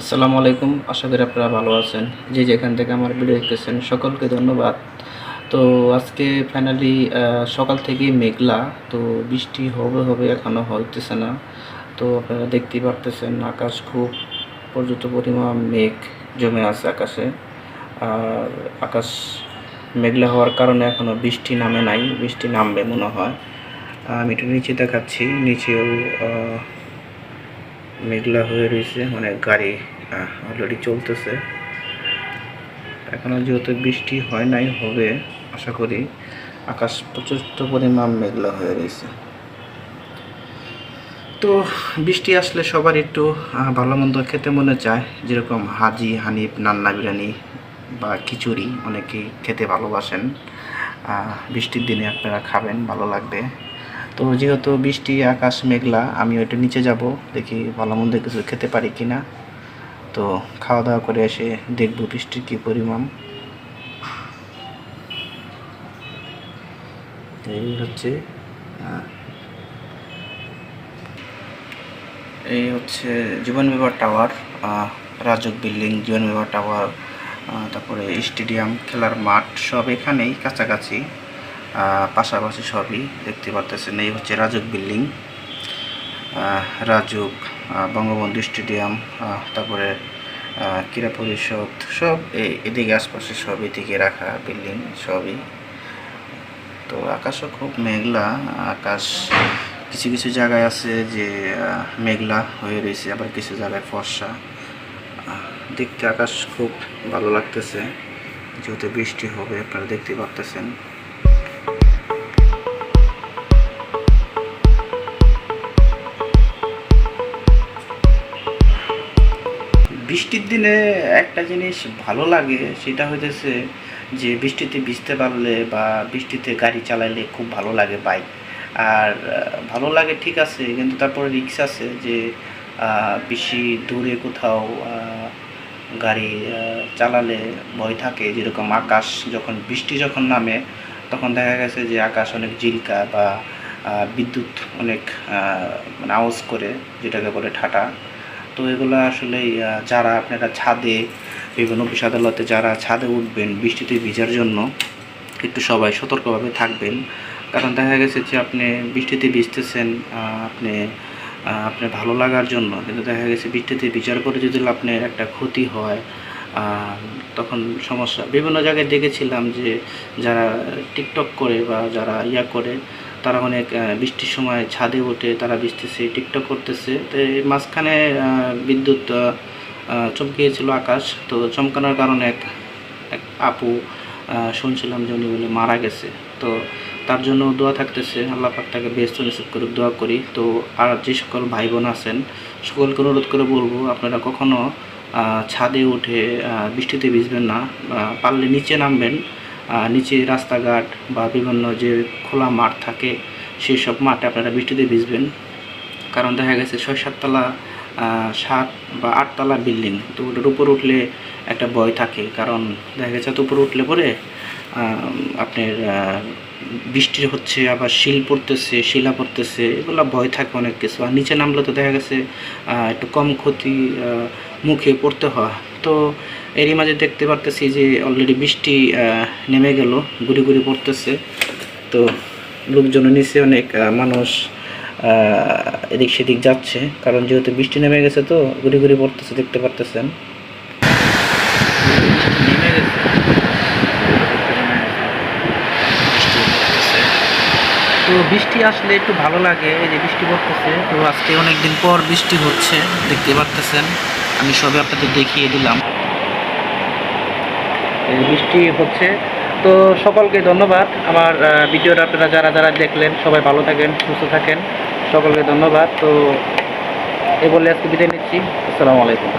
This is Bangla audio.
আসসালামু আলাইকুম। আশা করি আপনারা ভালো আছেন। যে যেখান থেকে আমার ভিডিও দেখতেছেন, সকলকে ধন্যবাদ। তো আজকে ফাইনালি সকাল থেকেই মেঘলা। তো বৃষ্টি হবে হবে এখনও হইতেছে না। তো আপনারা দেখতেই পারতেছেন, আকাশ খুব পর্যাপ্ত পরিমাণ মেঘ জমে আছে আকাশে। আর আকাশ মেঘলা হওয়ার কারণে এখনও বৃষ্টি নামে নাই। বৃষ্টি নামবে মনে হয়। আমি একটু নিচে দেখাচ্ছি। নিচেও মেঘলা হয়ে রয়েছে মানে গাড়ি অলরেডি চলতেছে। এখনও যেহেতু বৃষ্টি হয় নাই, হবে, আশা করি। আকাশ প্রচুর পরিমাণ মেঘলা হয়ে রয়েছে। তো, বৃষ্টি আসলে সবার একটু ভালো মন্দ খেতে মনে চায়। যেরকম হাজি, হানিফ, নান্না বিরিয়ানি বা খিচুড়ি, অনেকেই খেতে ভালোবাসেন। বৃষ্টির দিনে আপনারা খাবেন, ভালো লাগবে। তো যেহেতু বৃষ্টি, আকাশ মেঘলা আমি ওইটা নিচে যাব, দেখি ভালো মন্দ কিছু খেতে পারি কি না তো খাওয়া দাওয়া করে এসে দেখব বৃষ্টির কী পরিমাণ। এই হচ্ছে এই হচ্ছে জীবন বিভার টাওয়ার রাজক বিল্ডিং, জীবন বিভার টাওয়ার তারপরে স্টেডিয়াম, খেলার মাঠ, সব এখানেই কাছাকাছি। পাশাপাশি সবই দেখতে পারতেছেন। এই হচ্ছে রাজুক বিল্ডিং। রাজুক বঙ্গবন্ধু স্টেডিয়াম তারপরে ক্রীড়া পরিষদ, সব এদিকে আশপাশে সব এদিকে রাখা বিল্ডিং, সবই। তো আকাশও খুব মেঘলা, আকাশ কিছু কিছু জায়গায় আছে যে মেঘলা হয়ে রয়েছে, আবার কিছু জায়গায় ফর্সা। দেখতে আকাশ খুব ভালো লাগতেছে। যেহেতু বৃষ্টি হবে, আপনারা দেখতে পারতেছেন। বৃষ্টির দিনে একটা জিনিস ভালো লাগে, সেটা হইতেছে যে বৃষ্টিতে ভিজতে পারলে বা বৃষ্টিতে গাড়ি চালাইলে খুব ভালো লাগে বাইক আর ভালো লাগে ঠিক আছে, কিন্তু তারপরে রিক্স আছে যে বেশি দূরে কোথাও গাড়ি চালালে ভয় থাকে। যেরকম আকাশ যখন, বৃষ্টি যখন নামে, তখন দেখা গেছে যে আকাশ অনেক জিলকা বা বিদ্যুৎ অনেক মানে আওয়াজ করে, যেটাকে বলে ঠাটা। তো এগুলো আসলে যারা আপনারা ছাদে, বিভিন্ন অফিস আদালতে যারা ছাদে উঠবেন, বৃষ্টিতে ভিজার জন্য, একটু সবাই সতর্কভাবে থাকবেন। কারণ দেখা গেছে যে আপনি বৃষ্টিতে ভিজতেছেন আপনি আপনার ভালো লাগার জন্য। কিন্তু দেখা গেছে বৃষ্টিতে ভিজার পরে যদি আপনার একটা ক্ষতি হয় তখন সমস্যা। বিভিন্ন জায়গায় দেখেছিলাম যে যারা টিকটক করে বা যারা ইয়া করে তারা অনেক বৃষ্টির সময় ছাদে ওঠে তারা বৃষ্টিছে টিকটক করতেছে। তো মাঝখানে বিদ্যুৎ চমকিয়েছিল আকাশ। তো চমকানোর কারণে এক এক আপু শুনছিলাম যে উনি বলে মারা গেছে। তো তার জন্য দোয়া থাকতেছে, আল্লাহ পাক তাকে বেস্ট নসিব করে দোয়া করি। তো আর যে সকল ভাই বোন আছেন, সকলকে অনুরোধ করে বলব, আপনারা কখনো ছাদে উঠে বৃষ্টিতে ভিজবেন না পারলে নিচে নামবেন। নিচে রাস্তাঘাট বা বিভিন্ন যে খোলা মাঠ থাকে সেই সব মাঠে আপনারা বৃষ্টিতে ভিজবেন। কারণ দেখা গেছে ছয় সাততলা সাত বা আটতলা বিল্ডিং, তো ওটার উপর উঠলে একটা ভয় থাকে। কারণ দেখা গেছে তো উপরে উঠলে পরে আপনার বৃষ্টি হচ্ছে, আবার শিল পড়তেছে, শিলা পড়তেছে, এগুলো ভয় থাকে অনেক কিছু। আর নিচে নামলে তো দেখা গেছে একটু কম ক্ষতি মুখে পড়তে হয়। তো এরই মাঝে দেখতে পারতেছি যে অলরেডি বৃষ্টি নেমে গেল, গুড়ি গুড়ি পড়তেছে। তো লোকজনের নিচে অনেক মানুষ এদিক সেদিক যাচ্ছে। কারণ যেহেতু বৃষ্টি নেমে গেছে তো গুড়ি গুড়ি পড়তেছে, দেখতে পারতেছেন। তো বৃষ্টি আসলে একটু ভালো লাগে, এই যে বৃষ্টি পড়তেছে। তো আজকে অনেকদিন পর বৃষ্টি হচ্ছে, দেখতে পারতেছেন। আমি সবে আপনাদের দেখিয়ে দিলাম। বৃষ্টি হচ্ছে। তো সকলকে ধন্যবাদ। আমার ভিডিওটা আপনারা যারা যারা দেখলেন, সবাই ভালো থাকেন, সুস্থ থাকেন। সকলকে ধন্যবাদ। তো এ বলে আজকে বিদায় নিচ্ছি। আসসালামু আলাইকুম।